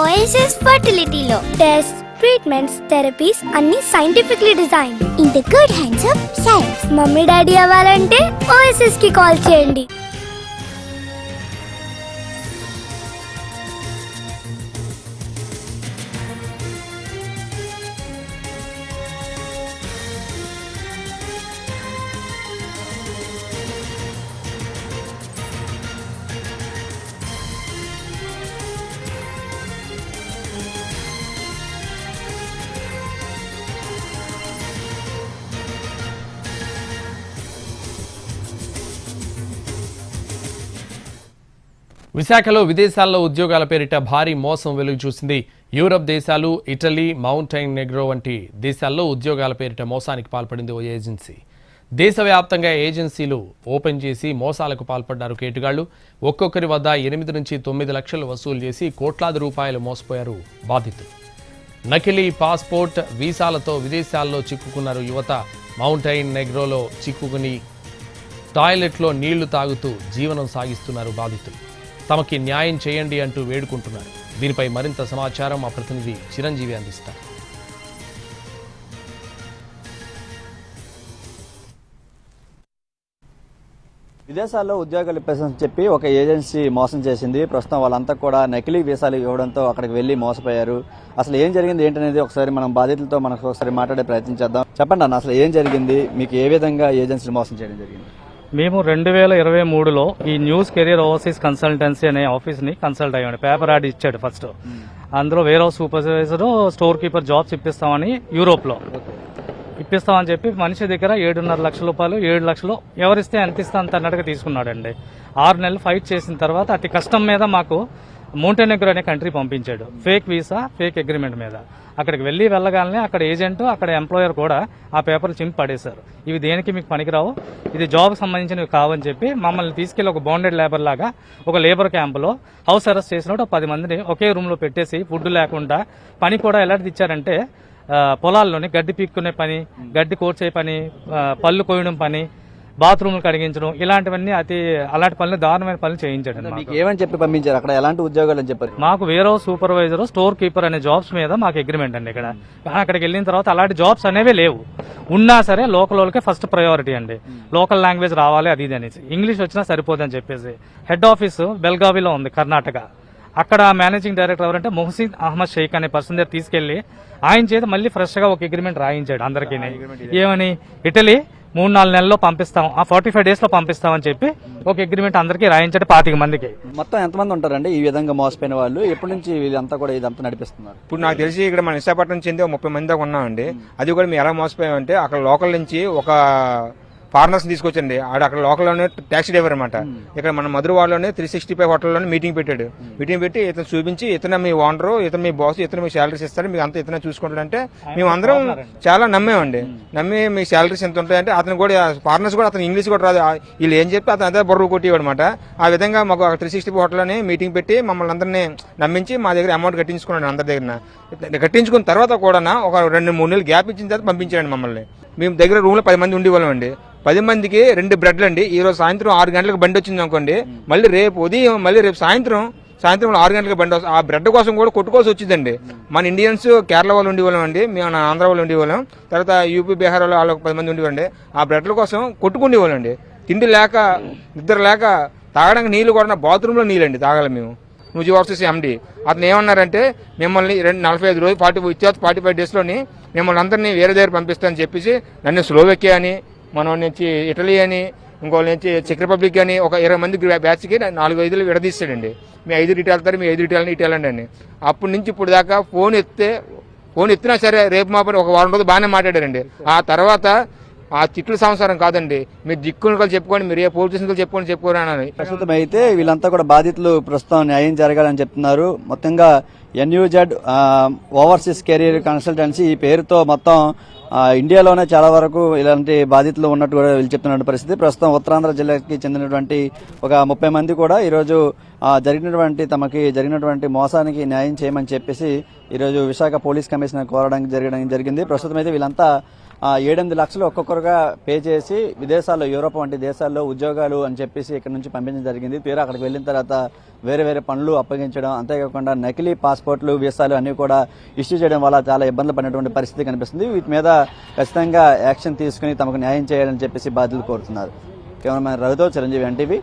OSS ఫర్టిలిటీలో test treatments therapies అన్ని scientifically design in the good hands of science mummy daddy అవ్వాలంటే ఓఎస్ఎస్కి call చేయండి. విశాఖలో విదేశాల్లో ఉద్యోగాల పేరిట భారీ మోసం వెలుగు చూసింది యూరప్ దేశాలు ఇటలీ మౌంటైన్ నెగ్రో వంటి దేశాల్లో ఉద్యోగాల పేరిట మోసానికి పాల్పడింది ఓ ఏజెన్సీ. దేశవ్యాప్తంగా ఏజెన్సీలు ఓపెన్ చేసి మోసాలకు పాల్పడ్డారు కేటుగాళ్ళు ఒక్కొక్కరి వద్ద ఎనిమిది నుంచి తొమ్మిది లక్షలు వసూలు చేసి కోట్లాది రూపాయలు మోసపోయారు బాధితులు. నకిలీ పాస్పోర్ట్ వీసాలతో విదేశాల్లో చిక్కుకున్నారు యువత. మౌంటైన్ నెగ్రోలో చిక్కుకుని టాయిలెట్లో నీళ్ళు తాగుతూ జీవనం సాగిస్తున్నారు బాధితులు. తమకి న్యాయం చేయండి అంటూ వేడుకుంటున్నారు. దీనిపై మరింత సమాచారం మా ప్రతినిధి చిరంజీవి అందిస్తారు. విదేశాల్లో ఉద్యోగాలు ఇప్పేసని చెప్పి ఒక ఏజెన్సీ మోసం చేసింది. ప్రస్తుతం వాళ్ళంతా కూడా నకిలీ వీసాలు ఇవ్వడంతో అక్కడికి వెళ్ళి మోసపోయారు. అసలు ఏం జరిగింది ఏంటనేది ఒకసారి మనం బాధితులతో మనకు ఒకసారి మాట్లాడే ప్రయత్నించేద్దాం చెప్పండి అన్న అసలు ఏం జరిగింది? మీకు ఏ విధంగా ఏజెన్సీలు మోసం చేయడం జరిగింది? మేము రెండు వేల ఇరవై మూడులో ఈ న్యూస్ కెరియర్ ఓవర్సీస్ కన్సల్టెన్సీ అనే ఆఫీస్ని కన్సల్ట్ అయ్యాడు పేపర్ యాడ్ ఇచ్చాడు ఫస్ట్. అందులో వేరే సూపర్వైజర్ స్టోర్ కీపర్ జాబ్స్ ఇప్పిస్తామని యూరోప్లో. ఇప్పిస్తామని చెప్పి మనిషి దగ్గర ఏడున్నర లక్షల రూపాయలు ఏడు లక్షలు ఎవరిస్తే ఎంత ఇస్తా అంత అన్నట్టుగా తీసుకున్నాడండి. ఆరు నెలలు ఫైట్ చేసిన తర్వాత అతి కష్టం మీద మాకు మౌంటెనెగ్రో అనే కంట్రీ పంపించాడు. ఫేక్ వీసా ఫేక్ అగ్రిమెంట్ మీద. అక్కడికి వెళ్ళి వెళ్ళగానే అక్కడ ఏజెంట్ అక్కడ ఎంప్లాయర్ కూడా ఆ పేపర్లు చింపి పడేశారు. ఇవి దేనికి మీకు పనికిరావు? ఇది జాబ్ సంబంధించినవి కావని చెప్పి మమ్మల్ని తీసుకెళ్ళి ఒక బాండెడ్ లేబర్ లాగా ఒక లేబర్ క్యాంపులో హౌస్ అరెస్ట్ చేసినప్పుడు పది మందిని ఒకే రూమ్లో పెట్టేసి ఫుడ్ లేకుండా పని కూడా ఎలాంటిది ఇచ్చారంటే పొలాల్లోని గడ్డి పీక్కునే పని గడ్డి కోర్చే పని పళ్ళు కోయడం పని బాత్రూమ్లు కడిగించడం ఇలాంటివన్నీ అతి అలాంటి పనులు దారుణమైన పనులు చేయించాడు మాకు. ఏమని చెప్పి పంపించారు? అక్కడ ఎలాంటి ఉద్యోగాలు అని చెప్పారు? మాకు వేరే సూపర్వైజర్ స్టోర్ కీపర్ అనే జాబ్స్ మీద మాకు అగ్రిమెంట్ అండి ఇక్కడ. కానీ అక్కడికి వెళ్ళిన తర్వాత అలాంటి జాబ్స్ అనేవి లేవు. ఉన్నా సరే లోకల్ వాళ్ళకే ఫస్ట్ ప్రయారిటీ అండి. లోకల్ లాంగ్వేజ్ రావాలి అది ఇది అనేసి. ఇంగ్లీష్ వచ్చినా సరిపోదని చెప్పేసి. హెడ్ ఆఫీస్ బెల్గావిలో ఉంది కర్ణాటక. అక్కడ మేనేజింగ్ డైరెక్టర్ ఎవరంటే మొహసిన్ అహ్మద్ షేక్ అనే పర్సన్ దగ్గర తీసుకెళ్ళి ఆయన చేత మళ్ళీ ఫ్రెష్గా ఒక అగ్రిమెంట్ రాయించాడు అందరికీ ఏమని? ఇటలీ మూడు నాలుగు నెలల్లో పంపిస్తాం. ఆ ఫార్టీ ఫైవ్ డేస్లో పంపిస్తామని చెప్పి ఒక అగ్రిమెంట్ అందరికీ రాయించాడు పాతిక మందికి. మొత్తం ఎంతమంది ఉంటారండి? ఈ విధంగా మోసపోయిన వాళ్ళు. ఎప్పటి నుంచి వీళ్ళంతా కూడా ఇదంతా నడిపిస్తున్నారు? ఇప్పుడు నాకు తెలిసి ఇక్కడ మన విశాఖపట్నం చెంది ఒక ముప్పై మంది దాకా ఉన్నామండి. అది కూడా మేము ఎలా మోసపోయామంటే అక్కడ లోకల్ నుంచి ఒక ఫారినర్స్ తీసుకొచ్చండి ఆడ అక్కడ లోకల్లోనే ట్యాక్సీ డ్రైవర్ అనమాట ఇక్కడ మన మధురవాడలోనే త్రీ సిక్స్టీ ఫైవ్ హోటల్లోనే మీటింగ్ పెట్టాడు. మీటింగ్ పెట్టి ఇతను చూపించి ఇతను మీ ఓనరు ఇతను మీ బాస్ ఇతను మీ శాలరీస్ ఇస్తారు మీకు అంతా ఇతనే చూసుకుంటాడంటే మేము అందరం చాలా నమ్మేమండి. నమ్మి మీ శాలరీస్ ఎంత ఉంటాయంటే అతను కూడా ఫారినర్స్ కూడా అతను ఇంగ్లీష్ కూడా రాదు. వీళ్ళు ఏం చెప్పి అతను అదే బొర్రు కొట్టేవాడు అనమాట ఆ విధంగా మాకు త్రీ సిక్స్టీ హోటల్లోనే మీటింగ్ పెట్టి మమ్మల్ని అందరినీ నమ్మించి మా దగ్గర అమౌంట్ కట్టించుకున్నాడు అందరి దగ్గర కట్టించుకున్న తర్వాత కూడా ఒక రెండు మూడు నెలలు గ్యాప్ ఇచ్చిన తర్వాత పంపించాడు మమ్మల్ని. మేము దగ్గర రూమ్లో పది మంది ఉండేవాళ్ళం అండి పది మందికి రెండు బ్రెడ్లు అండి ఈ రోజు సాయంత్రం ఆరు గంటలకు బండి వచ్చింది అనుకోండి. మళ్ళీ రేపు ఉదయం మళ్ళీ రేపు సాయంత్రం సాయంత్రం ఆరు గంటలకు బండి ఆ బ్రెడ్ కోసం కూడా కొట్టుకోవాల్సి వచ్చిందండి. మన ఇండియన్స్ కేరళ వాళ్ళు ఉండేవాళ్ళం అండి. మేము ఆంధ్ర వాళ్ళు ఉండేవాళ్ళం. తర్వాత యూపీ బీహార్ వాళ్ళు వాళ్ళు పది మంది ఉండేవాళ్ళండి. ఆ బ్రెడ్ల కోసం కొట్టుకునేవాళ్ళం అండి తిండి లేక నిద్ర లేక తాగడానికి నీళ్ళు కూడా బాత్రూంలో నీళ్ళండి తాగాలి మేము. నువ్వు వర్సెస్ ఎండి. అతను ఏమన్నారంటే మిమ్మల్ని రెండు నలభై ఐదు రోజులు ఫార్టీ ఇచ్చేత ఫార్టీ ఫైవ్ డేస్లోని మిమ్మల్ని అందరినీ వేరే దగ్గర పంపిస్తానని చెప్పేసి నన్ను స్లోవెక్కియా అని మనం నుంచి ఇటలీ అని ఇంకోళ్ళ నుంచి చెక్ రిపబ్లిక్ అని ఒక ఇరవై మంది బ్యాచ్కి నాలుగు ఐదులు విడదీస్తాడండి. మీ ఐదు ఇటు వెళ్తారు మీ ఐదు ఇటు వెళ్ళండి ఇటు వెళ్ళండి అని. అప్పటి నుంచి ఇప్పుడు దాకా ఫోన్ ఎత్తే ఫోన్ ఎత్తినా సరే రేపు మాపడి ఒక వారం రోజులు బాగానే మాట్లాడారండి. ఆ తర్వాత ఆ చిట్లు సంసారం కాదండి. మీరు దిక్కులు చెప్పుకోండి మీరు ఏ పోలీస్ స్టేషన్ చెప్పుకొని చెప్పుకోరు ప్రస్తుతం అయితే వీళ్ళంతా కూడా బాధితులు ప్రస్తుతం న్యాయం జరగాలని చెప్తున్నారు. మొత్తంగా ఎన్యూజెడ్ ఓవర్సీస్ కెరీర్ కన్సల్టెన్సీ ఈ పేరుతో మొత్తం ఇండియాలోనే చాలా వరకు ఇలాంటి బాధితులు ఉన్నట్టు కూడా వీళ్ళు చెప్తున్న పరిస్థితి. ప్రస్తుతం ఉత్తరాంధ్ర జిల్లాకి చెందినటువంటి ఒక ముప్పై మంది కూడా ఈరోజు జరిగినటువంటి తమకి జరిగినటువంటి మోసానికి న్యాయం చేయమని చెప్పేసి ఈరోజు విశాఖ పోలీస్ కమిషనర్ కోరడానికి జరగడం జరిగింది. ప్రస్తుతం అయితే వీళ్ళంతా ఏడెనిమిది లక్షలు ఒక్కొక్కరుగా పే చేసి విదేశాల్లో యూరోప్ వంటి దేశాల్లో ఉద్యోగాలు అని చెప్పేసి ఇక్కడ నుంచి పంపించడం జరిగింది. తీరా అక్కడికి వెళ్ళిన తర్వాత వేరే వేరే పనులు అప్పగించడం అంతేకాకుండా నకిలీ పాస్పోర్ట్లు వీసాలు అన్నీ కూడా ఇష్యూ చేయడం వల్ల చాలా ఇబ్బందులు పడినటువంటి పరిస్థితి కనిపిస్తుంది. వీటి మీద ఖచ్చితంగా యాక్షన్ తీసుకుని తమకు న్యాయం చేయాలని చెప్పేసి బాధ్యతలు కోరుతున్నారు. కేవలం రవితో చిరంజీవి ఎన్టీవీ.